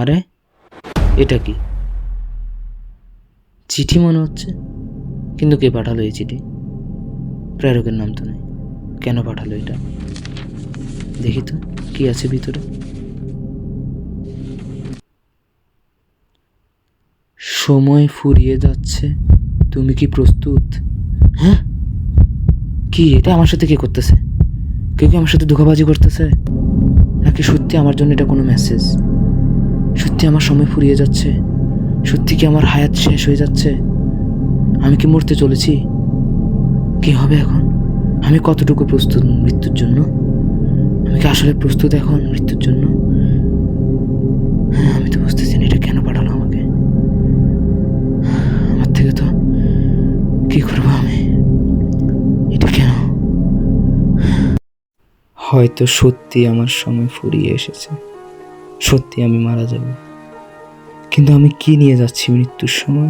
আরে, এটা কি? চিঠি মনে হচ্ছে? কিন্তু কে পাঠালো এই চিঠি? প্রেরকের নাম তো নেই। কেন পাঠালো এটা? দেখি তো, কি আছে ভিতরে? সময় ফুরিয়ে যাচ্ছে, তুমি কি প্রস্তুত? হ্যাঁ? কি, এটা আমার সাথে কে করতেছে? কেউ কি আমার সাথে ধোকাবাজি করতেছে? নাকি সত্যি আমার জন্য এটা কোনো মেসেজ সত্যি আমার সময় ফুরিয়ে যাচ্ছে। সত্যি কি আমার হায়াত শেষ হয়ে যাচ্ছে? আমি কি মরতে চলেছি? কি হবে এখন? আমি কতটুকু প্রস্তুত মৃত্যুর জন্য? আমি কি আসলে প্রস্তুত এখন মৃত্যুর জন্য? হ্যাঁ আমি তো বুঝতেছি না এটা কেন পাঠালো আমাকে। আমার থেকে তো কি করব আমি? এটা কেন? হয়তো সত্যি আমার সময় ফুরিয়ে এসেছে। সত্যি আমি মারা যাব। কিন্তু আমি কি নিয়ে যাচ্ছি মৃত্যুর সময়?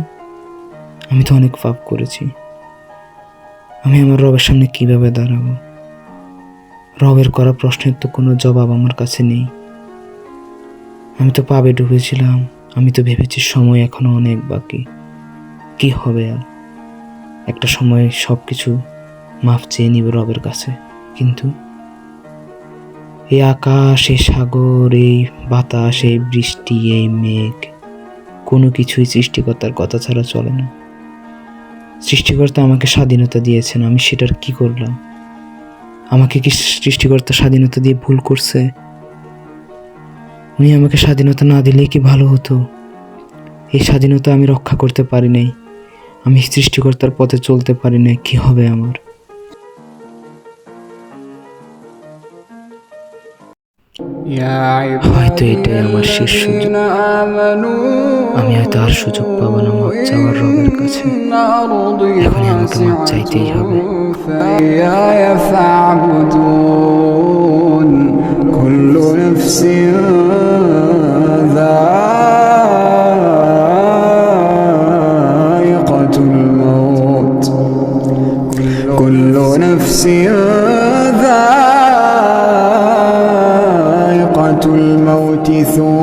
আমি তো অনেক পাপ করেছি। আমি আমার রবের সামনে কীভাবে দাঁড়াবো? রবের করা প্রশ্নের তো কোনো জবাব আমার কাছে নেই। আমি তো পাবে ডুবেছিলাম। আমি তো ভেবেছি সময় এখনও অনেক বাকি। কি হবে আর? একটা সময় সব কিছু মাফ চেয়ে নিব রবের কাছে। কিন্তু এই আকাশ এই সাগর, এই বাতাস, এই বৃষ্টি, এই মেঘ, কোনো কিছুই সৃষ্টিকর্তার কথা ছাড়া চলে না। সৃষ্টিকর্তা আমাকে স্বাধীনতা দিয়েছেন, আমি সেটার কি করলাম? আমাকে কি সৃষ্টিকর্তা স্বাধীনতা দিয়ে ভুল করছে? উনি আমাকে স্বাধীনতা না দিলেই কি ভালো হতো? এই স্বাধীনতা আমি রক্ষা করতে পারি নাই, আমি সৃষ্টিকর্তার পথে চলতে পারি নাই, কি হবে আমার? হয়তো এটাই আমার শেষ সুযোগ আমি হয়তো আর সুযোগ পাবো না মাপ চাওয়ার রবের কাছে এখনই আমাকে মাপ চাইতেই হবে فإياي فاعبدون كل نفس ذائقة الموت كل نفس ذائقة ثم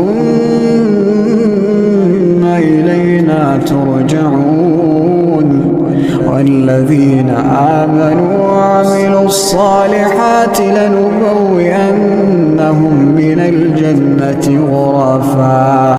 إلينا ترجعون. والذين آمنوا وعملوا الصالحات لنبوئنهم من الجنة غرفا.